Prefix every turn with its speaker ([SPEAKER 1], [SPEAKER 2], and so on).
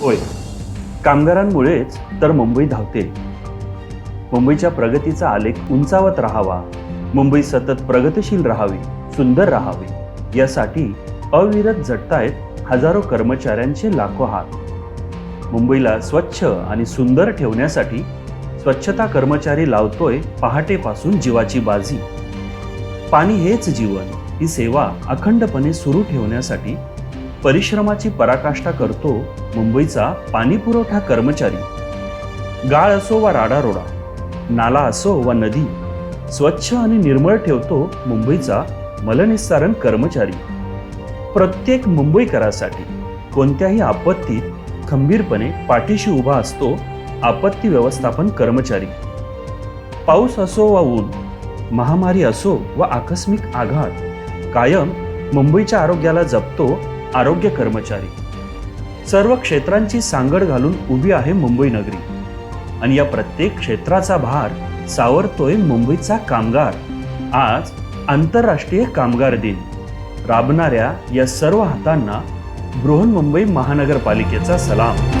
[SPEAKER 1] होय. कामगारांमुळेच तर मुंबई धावते. मुंबईच्या प्रगतीचा आलेख उंचावत राहावा. मुंबई सतत प्रगतिशील राहावी सुंदर राहावी. यासाठी अविरत झटतायत हजारो कर्मचाऱ्यांचे लाखो हात. मुंबईला स्वच्छ आणि सुंदर ठेवण्यासाठी स्वच्छता कर्मचारी लावतोय पहाटेपासून जीवाची बाजी. पाणी हेच जीवन ही सेवा अखंडपणे सुरू ठेवण्यासाठी परिश्रमाची पराकाष्ठा करतो मुंबईचा पाणी पुरवठा कर्मचारी. गाळ असो वा राडारोडा नाला असो वा नदी स्वच्छ आणि निर्मळ ठेवतो मुंबईचा मलनिस्सारण कर्मचारी. प्रत्येक मुंबईकरासाठी कोणत्याही आपत्तीत खंबीरपणे पाठीशी उभा असतो आपत्ती व्यवस्थापन कर्मचारी. पाऊस असो वा ऊन महामारी असो वा आकस्मिक आघात कायम मुंबईच्या आरोग्याला जपतो आरोग्य कर्मचारी. सर्व क्षेत्रांची सांगड घालून उभी आहे मुंबई नगरी. आणि या प्रत्येक क्षेत्राचा भार सावरतोय मुंबईचा कामगार. आज आंतरराष्ट्रीय कामगार दिन. राबणाऱ्या या सर्व हातांना बृहन्मुंबई महानगरपालिकेचा सलाम.